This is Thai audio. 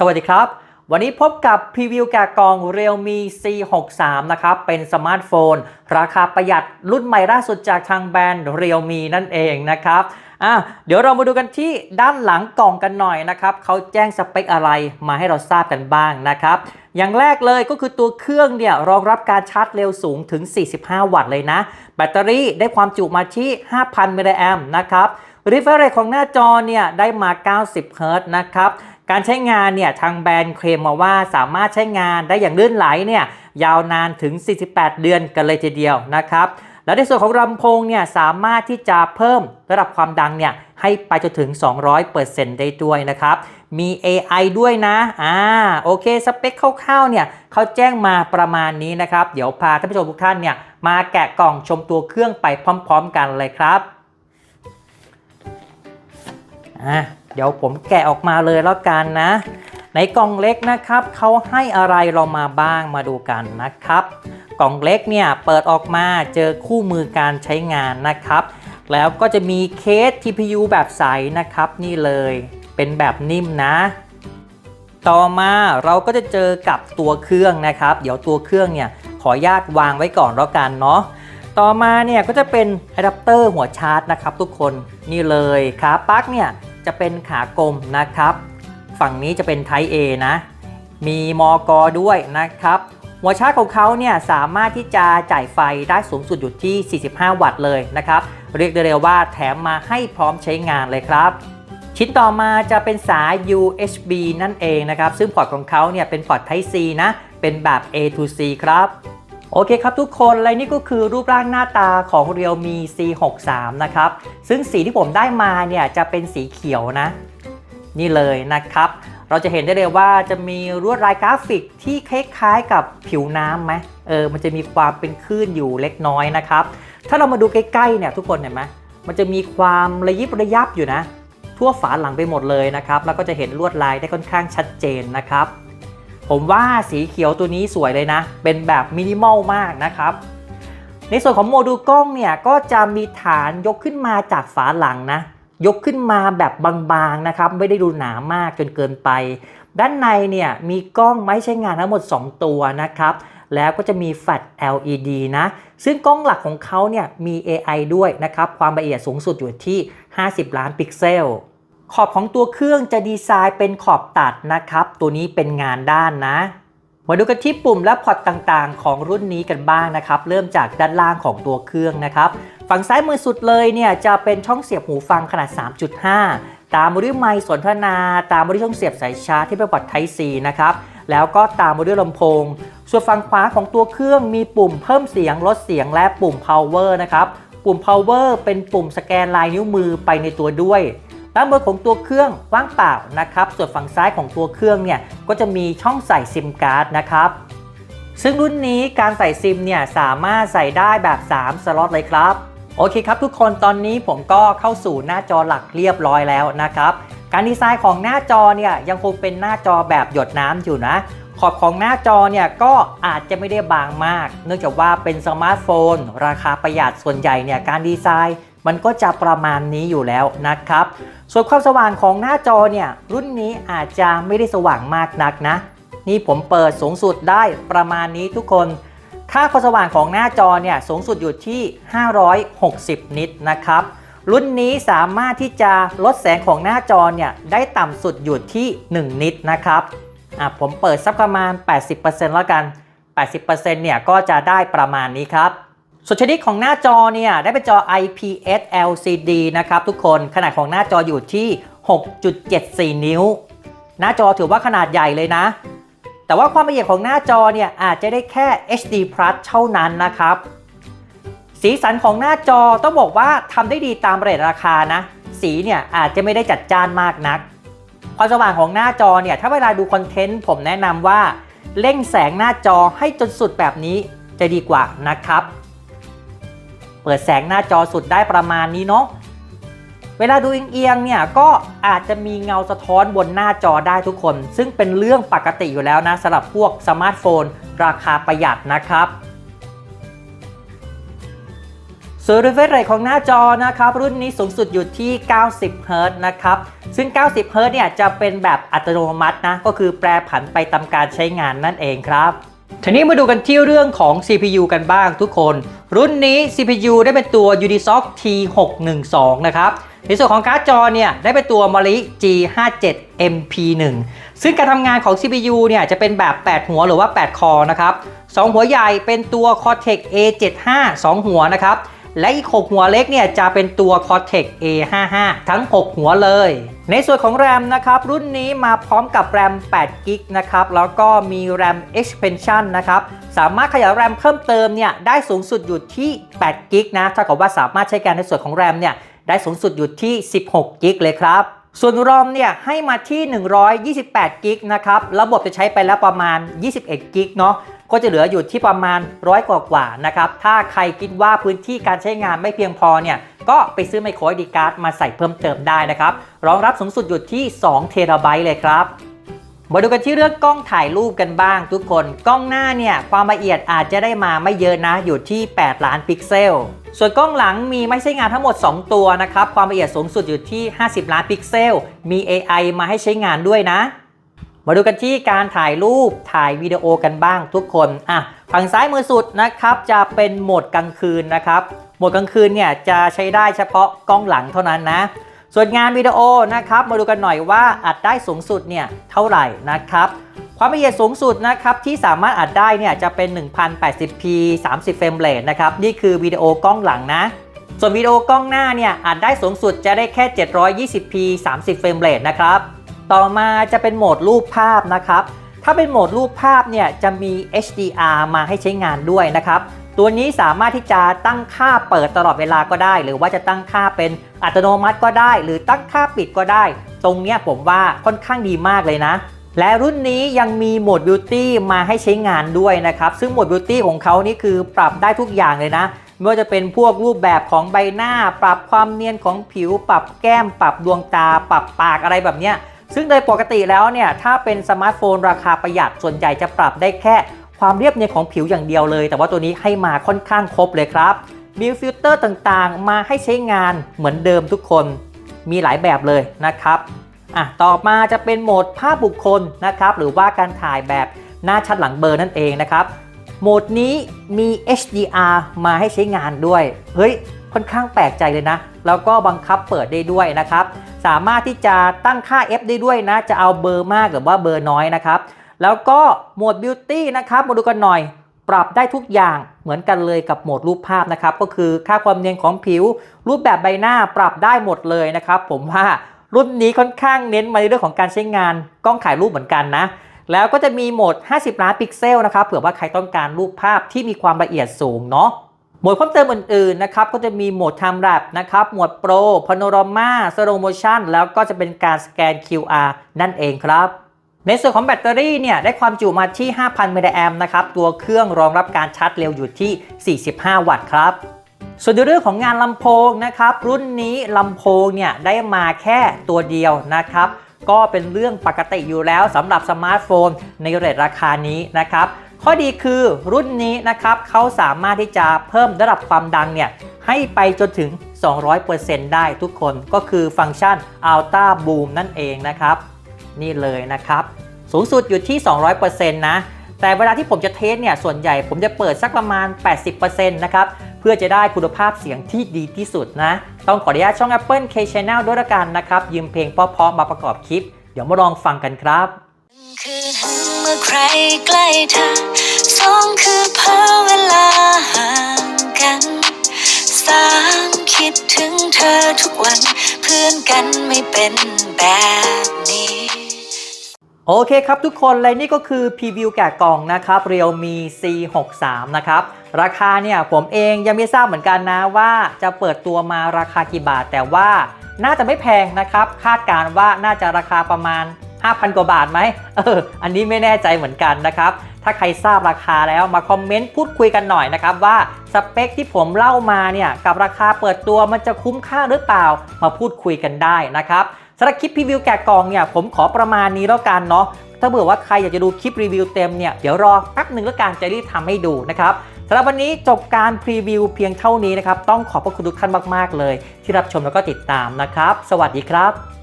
สวัสดีครับ วันนี้พบกับพรีวิวแกะกล่อง Realme C63 นะครับ เป็นสมาร์ทโฟน ราคาประหยัดรุ่นใหม่ล่าสุดจากทางแบรนด์ Realme นั่นเองนะครับอะเดี๋ยวเรามาดูกันที่ด้านหลังกล่องกันหน่อยนะครับเขาแจ้งสเปคอะไรมาให้เราทราบกันบ้างนะครับ อย่างแรกเลยก็คือตัวเครื่องเนี่ยรองรับการชาร์จเร็วสูงถึง 45 วัตต์เลยนะ แบตเตอรี่ได้ความจุมาที่ 5,000มิลลิแอมป์นะครับ refresh rate ของหน้าจอเนี่ยได้มา 90 เฮิรตซ์นะครับ การใช้งานเนี่ยทางแบรนด์เคลมมาว่าสามารถใช้งานได้อย่างลื่นไหลเนี่ยยาวนานถึง 48 เดือนกันเลยทีเดียวนะครับและในส่วนของลำโพงเนี่ยสามารถที่จะเพิ่มระดับความดังเนี่ยให้ไปจนถึง 200%ได้ด้วยนะครับ มี AI ด้วยนะ อ่า โอเค สเปคคร่าวๆ เนี่ยเขาแจ้งมาประมาณนี้นะครับ เดี๋ยวพาท่านผู้ชมทุกท่านเนี่ยมาแกะกล่องชมตัวเครื่องไปพร้อม ๆ กันเลยครับ อะเดี๋ยวผมแกะออกมาเลยแล้วกันนะ ในกล่องเล็กนะครับเขาให้อะไรเรามาบ้างมาดูกันนะครับ กล่องเล็กเนี่ยเปิดออกมาเจอคู่มือการใช้งานนะครับ แล้วก็จะมีเคส TPU แบบใสนะครับนี่เลยเป็นแบบนิ่มนะต่อมาเราก็จะเจอกับตัวเครื่องนะครับ เดี๋ยวตัวเครื่องเนี่ยขออนุญาตวางไว้ก่อนแล้วกันเนาะต่อมาเนี่ยก็จะเป็นอะแดปเตอร์หัวชาร์จนะครับทุกคนนี่เลยขาปลั๊กเนี่ย จะเป็นขากลมนะครับ ฝั่งนี้จะเป็น Type A นะ มีมอกอด้วยนะครับ หัวชาร์จของเขาเนี่ยสามารถที่จะจ่ายไฟได้สูงสุดอยู่ที่ 45 วัตต์เลยนะครับ เรียกได้เลยว่าแถมมาให้พร้อมใช้งานเลยครับชิ้นต่อมาจะเป็นสาย USB นั่นเองนะครับ ซึ่งพอร์ตของเขาเนี่ยเป็นพอร์ต Type C นะ เป็นแบบ A to C ครับ โอเคครับทุกคน และนี่ก็คือรูปร่างหน้าตาของ Realme C63 นะครับ ซึ่งสีที่ผมได้มาเนี่ยจะเป็นสีเขียวนะ นี่เลยนะครับ เราจะเห็นได้เลยว่าจะมีลวดลายกราฟิกที่คล้ายๆกับผิวน้ำไหมเออ มันจะมีความเป็นคลื่นอยู่เล็กน้อยนะครับ ถ้าเรามาดูใกล้ๆเนี่ยทุกคนเห็นไหมมันจะมีความระยิบระยับอยู่นะ ทั่วฝาหลังไปหมดเลยนะครับ แล้วก็จะเห็นลวดลายได้ค่อนข้างชัดเจนนะครับ ผมว่าสีเขียวตัวนี้สวยเลยนะ เป็นแบบมินิมอลมากนะครับ ในส่วนของโมดูลกล้องเนี่ยก็จะมีฐานยกขึ้นมาจากฝาหลังนะ ยกขึ้นมาแบบบางๆนะครับ ไม่ได้ดูหนามากจนเกินไป ด้านในเนี่ยมีกล้องไม้ใช้งานทั้งหมด 2 ตัวนะครับ แล้วก็จะมีแฟลช LED นะ ซึ่งกล้องหลักของเขาเนี่ยมี AI ด้วยนะครับ ความละเอียดสูงสุดอยู่ที่ 50 ล้านพิกเซล ขอบของตัวเครื่องจะดีไซน์เป็นขอบตัดนะครับ ตัวนี้เป็นงานด้านนะ มาดูกันที่ปุ่มและพอร์ตต่างๆ ของรุ่นนี้กันบ้างนะครับ เริ่มจากด้านล่างของตัวเครื่องนะครับ ฝั่งซ้ายมือสุดเลยเนี่ยจะเป็นช่องเสียบหูฟังขนาด 3.5 ตามมาด้วยไมค์สนทนา ตามมาด้วยช่องเสียบสายชาร์จที่เป็นพอร์ต Type C นะครับ แล้วก็ตามมาด้วยลำโพง ส่วนฝั่งขวาของตัวเครื่องมีปุ่มเพิ่มเสียงลดเสียงและปุ่ม power นะครับ ปุ่ม power เป็นปุ่มสแกนลายนิ้วมือไปในตัวด้วย ด้านบนของตัวเครื่องว่างเปล่านะครับ ส่วนฝั่งซ้ายของตัวเครื่องเนี่ยก็จะมีช่องใส่ซิมการ์ดนะครับซึ่งรุ่นนี้การใส่ซิมเนี่ยสามารถใส่ได้แบบ 3 สล็อตเลยครับ โอเคครับทุกคนตอนนี้ผมก็เข้าสู่หน้าจอหลักเรียบร้อยแล้วนะครับ การดีไซน์ของหน้าจอเนี่ยยังคงเป็นหน้าจอแบบหยดน้ำอยู่นะ ขอบของหน้าจอเนี่ยก็อาจจะไม่ได้บางมาก เนื่องจากว่าเป็นสมาร์ทโฟน ราคาประหยัดส่วนใหญ่เนี่ยการดีไซน์ มันก็จะประมาณนี้อยู่แล้วนะครับ ส่วนความสว่างของหน้าจอเนี่ยรุ่นนี้อาจจะไม่ได้สว่างมากนักนะ นี่ผมเปิดสูงสุดได้ประมาณนี้ทุกคน ค่าความสว่างของหน้าจอเนี่ยสูงสุดอยู่ที่ 560 นิตนะครับ รุ่นนี้สามารถที่จะลดแสงของหน้าจอเนี่ยได้ต่ำสุดอยู่ที่ 1 นิตนะครับอะผมเปิดสักประมาณ 80%แล้วกัน 80%เนี่ยก็จะได้ประมาณนี้ครับ ส่วนชนิดของหน้าจอเนี่ยได้เป็นจอ IPS LCD นะครับทุกคนขนาดของหน้าจออยู่ที่ 6.74 นิ้ว หน้าจอถือว่าขนาดใหญ่เลยนะ แต่ว่าความละเอียดของหน้าจอเนี่ยอาจจะได้แค่ HD Plus เท่านั้นนะครับ สีสันของหน้าจอต้องบอกว่าทำได้ดีตามเรทราคานะ สีเนี่ยอาจจะไม่ได้จัดจ้านมากนัก ความสว่างของหน้าจอเนี่ยถ้าเวลาดูคอนเทนต์ผมแนะนำว่าเร่งแสงหน้าจอให้จนสุดแบบนี้จะดีกว่านะครับ เปิดแสงหน้าจอสุดได้ประมาณนี้เนาะเวลาดูเอียงๆเนี่ยก็อาจจะมีเงาสะท้อนบนหน้าจอได้ทุกคน ซึ่งเป็นเรื่องปกติอยู่แล้วนะสำหรับพวกสมาร์ทโฟน ราคาประหยัดนะครับ ส่วน refresh rate ของหน้าจอนะครับ รุ่นนี้สูงสุดอยู่ที่ 90เฮิรต์นะครับ ซึ่ง 90เฮิรต์เนี่ยจะเป็นแบบอัตโนมัตินะ ก็คือแปรผันไปตามการใช้งานนั่นเองครับ ทีนี้มาดูกันที่เรื่องของ CPU กันบ้างทุกคน รุ่นนี้ CPU ได้เป็นตัว Unisoc T612 นะครับในส่วนของการ์ดจอเนี่ยได้เป็นตัว Mali G57 MP1 ซึ่งการทำงานของ CPU เนี่ยจะเป็นแบบ 8 หัวหรือว่า 8 คอนะครับ 2 หัวใหญ่เป็นตัว Cortex A75 2 หัวนะครับ และอีก 6 หัวเล็กเนี่ยจะเป็นตัว Cortex A55 ทั้ง 6 หัวเลย ในส่วนของแรมนะครับรุ่นนี้มาพร้อมกับแรม8 g b นะครับแล้วก็มีแรม expansion นะครับสามารถขยายแรมเพิ่มเติมเนี่ยได้สูงสุดอยู่ที่8 g b นะถ้ากับว่าสามารถใช้การในส่วนของแรมเนี่ยได้สูงสุดอยู่ที่ 16 g b เลยครับ ส่วนรอมเนี่ยให้มาที่ 128กิกนะครับ ระบบจะใช้ไปแล้วประมาณ 21กิกเนาะ ก็จะเหลืออยู่ที่ประมาณร้อยกว่าๆนะครับ ถ้าใครคิดว่าพื้นที่การใช้งานไม่เพียงพอเนี่ย ก็ไปซื้อไมโครดีการ์ดมาใส่เพิ่มเติมได้นะครับ รองรับสูงสุดอยู่ที่ 2 เทราไบต์เลยครับ มาดูกันที่เรื่องกล้องถ่ายรูปกันบ้างทุกคน กล้องหน้าเนี่ยความละเอียดอาจจะได้มาไม่เยอะนะอยู่ที่ 8 ล้านพิกเซล ส่วนกล้องหลังมีไม่ใช้งานทั้งหมด 2 ตัวนะครับ ความละเอียดสูงสุดอยู่ที่ 50 ล้านพิกเซล มี AI มาให้ใช้งานด้วยนะ มาดูกันที่การถ่ายรูปถ่ายวิดีโอกันบ้างทุกคนอะฝั่งซ้ายมือสุดนะครับจะเป็นโหมดกลางคืนนะครับโหมดกลางคืนเนี่ยจะใช้ได้เฉพาะกล้องหลังเท่านั้นนะ ส่วนงานวิดีโอนะครับมาดูกันหน่อยว่าอัดได้สูงสุดเนี่ยเท่าไหร่นะครับความละเอียดสูงสุดนะครับที่สามารถอัดได้เนี่ยจะเป็น 1080p 30เฟรมเรทนะครับนี่คือวิดีโอกล้องหลังนะส่วนวิดีโอกล้องหน้าเนี่ยอัดได้สูงสุดจะได้แค่ 720p 30เฟรมเรทนะครับ ต่อมาจะเป็นโหมดรูปภาพนะครับ ถ้าเป็นโหมดรูปภาพเนี่ยจะมี HDR มาให้ใช้งานด้วยนะครับ ตัวนี้สามารถที่จะตั้งค่าเปิดตลอดเวลาก็ได้ หรือว่าจะตั้งค่าเป็นอัตโนมัติก็ได้ หรือตั้งค่าปิดก็ได้ ตรงนี้ผมว่าค่อนข้างดีมากเลยนะ และรุ่นนี้ยังมีโหมด Beauty มาให้ใช้งานด้วยนะครับ ซึ่งโหมด Beauty ของเขานี่คือปรับได้ทุกอย่างเลยนะไม่ว่าจะเป็นพวกรูปแบบของใบหน้า ปรับความเนียนของผิว ปรับแก้ม ปรับดวงตา ปรับปากอะไรแบบเนี้ยซึ่งโดยปกติแล้วเนี่ยถ้าเป็นสมาร์ทโฟนราคาประหยัดส่วนใหญ่จะปรับได้แค่ ความเรียบเนียนของผิวอย่างเดียวเลย แต่ว่าตัวนี้ให้มาค่อนข้างครบเลยครับมีฟิลเตอร์ต่างๆ มาให้ใช้งานเหมือนเดิมทุกคน มีหลายแบบเลยนะครับอะต่อมาจะเป็นโหมดภาพบุคคลนะครับ หรือว่าการถ่ายแบบหน้าชัดหลังเบอร์นั่นเองนะครับ โหมดนี้มี HDR มาให้ใช้งานด้วย เฮ้ย ค่อนข้างแปลกใจเลยนะ แล้วก็บังคับเปิดได้ด้วยนะครับ สามารถที่จะตั้งค่า F ได้ด้วยนะ จะเอาเบอร์มากหรือว่าเบอร์น้อยนะครับ แล้วก็โหมด Beauty นะครับมาดูกันหน่อย ปรับได้ทุกอย่างเหมือนกันเลยกับโหมดรูปภาพนะครับ ก็คือค่าความเนียนของผิว รูปแบบใบหน้าปรับได้หมดเลยนะครับ ผมว่ารุ่นนี้ค่อนข้างเน้นมาในเรื่องของการใช้งานกล้องถ่ายรูปเหมือนกันนะ แล้วก็จะมีโหมด 50 ล้านพิกเซลนะครับเผื่อว่าใครต้องการรูปภาพที่มีความละเอียดสูงเนาะโหมดเพิ่มเติมอื่นๆนะครับก็จะมีโหมด Time Lapse นะครับโหมด Pro Panorama Slow Motion แล้วก็จะเป็นการสแกน QR นั่นเองครับ ในส่วนของแบตเตอรี่เนี่ยได้ความจุมาที่ 5,000มิลลิแอมป์นะครับ ตัวเครื่องรองรับการชาร์จเร็วอยู่ที่ 45 วัตต์ครับส่วนในเรื่องของงานลำโพงนะครับ รุ่นนี้ลำโพงเนี่ยได้มาแค่ตัวเดียวนะครับ ก็เป็นเรื่องปกติอยู่แล้วสำหรับสมาร์ทโฟนในเรทราคานี้นะครับ ข้อดีคือรุ่นนี้นะครับเขาสามารถที่จะเพิ่มระดับความดังเนี่ยให้ไปจนถึง 200%ได้ทุกคนก็คือฟังก์ชัน Ultra Boom นั่นเองนะครับ นี่เลยนะครับ สูงสุดอยู่ที่ 200%นะแต่เวลาที่ผมจะเทสเนี่ยส่วนใหญ่ผมจะเปิดสักประมาณ 80%นะครับเพื่อจะได้คุณภาพเสียงที่ดีที่สุดนะ ต้องขออนุญาตช่อง Apple K Channel ด้วยละกันนะครับ ยืมเพลงเพราะๆมาประกอบคลิป เดี๋ยวมาลองฟังกันครับคือเมื่อใครใกล้เธอสองคือเพอเวลาห่างกันสามคิดถึงเธอทุกวัน เพื่อนกันไม่เป็นแบบนี้ โอเคครับทุกคนเลยนี่ก็คือพรีวิวแกะกล่องนะครับ Realme C63 นะครับราคาเนี่ยผมเองยังไม่ทราบเหมือนกันนะว่าจะเปิดตัวมาราคากี่บาท แต่ว่าน่าจะไม่แพงนะครับ คาดการณ์ว่าน่าจะราคาประมาณ 5,000 กว่าบาทไหมเอออันนี้ไม่แน่ใจเหมือนกันนะครับ ถ้าใครทราบราคาแล้วมาคอมเมนต์พูดคุยกันหน่อยนะครับว่าสเปคที่ผมเล่ามาเนี่ยกับราคาเปิดตัวมันจะคุ้มค่าหรือเปล่ามาพูดคุยกันได้นะครับ สำหรับคลิปพรีวิวแกะกล่องเนี่ยผมขอประมาณนี้แล้วกันเนาะถ้าเบื่อว่าใครอยากจะดูคลิปรีวิวเต็มเนี่ยเดี๋ยวรอแป๊บหนึ่งแล้วกันจะรีบทำให้ดูนะครับสำหรับวันนี้จบการพรีวิวเพียงเท่านี้นะครับ ต้องขอบพระคุณทุกท่านมาก ๆ เลย ที่รับชมแล้วก็ติดตามนะครับ สวัสดีครับ